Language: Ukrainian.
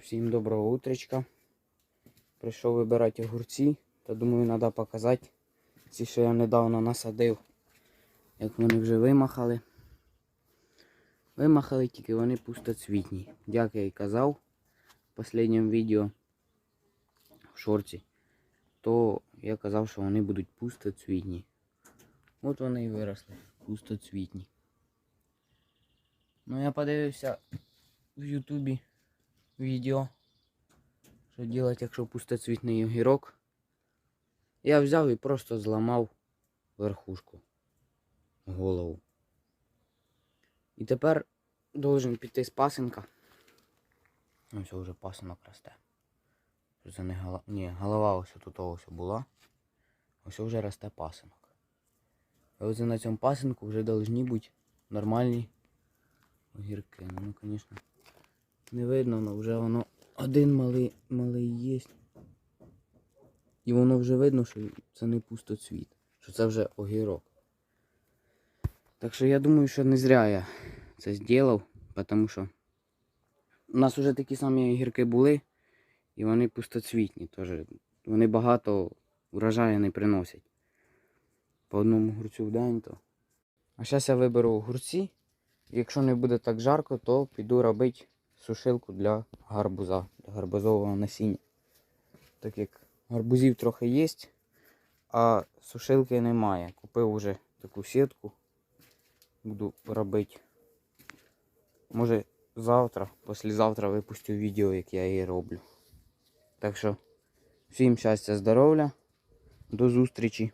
Всім доброго утречка. Прийшов вибирати огурці, та думаю, треба показати ці, що я недавно насадив, як вони вже вимахали. Вимахали, тільки вони пустоцвітні. Як я і казав в останньому відео в шорті, то я казав, що вони будуть пустоцвітні. От вони і виросли, пустоцвітні. Ну я подивився в Ютубі відео. Що робити, якщо пустоцвітний огірок. Я взяв і просто зламав верхушку. Голову. І тепер должен піти з пасинка. Ось вже пасинок росте. Це не голова. Ні, голова ось тут ось була. Ось вже росте пасинок. І ось на цьому пасинку вже повинні бути нормальні огірки. Ну, ну, звісно, не видно, але вже воно один малий, малий є. І воно вже видно, що це не пустоцвіт, що це вже огірок. Так що я думаю, що не зря я це зробив, тому що у нас вже такі самі огірки були, і вони пустоцвітні теж. Вони багато врожаю не приносять. По одному огурцю в день то. А зараз я виберу огурці. Якщо не буде так жарко, то піду робити сушилку для гарбуза, для гарбузового насіння. Так як гарбузів трохи є, а сушилки немає. Купив уже таку сітку. Буду робити. Може завтра, післязавтра випустю відео, як я її роблю. Так що, всім щастя, здоров'я. До зустрічі.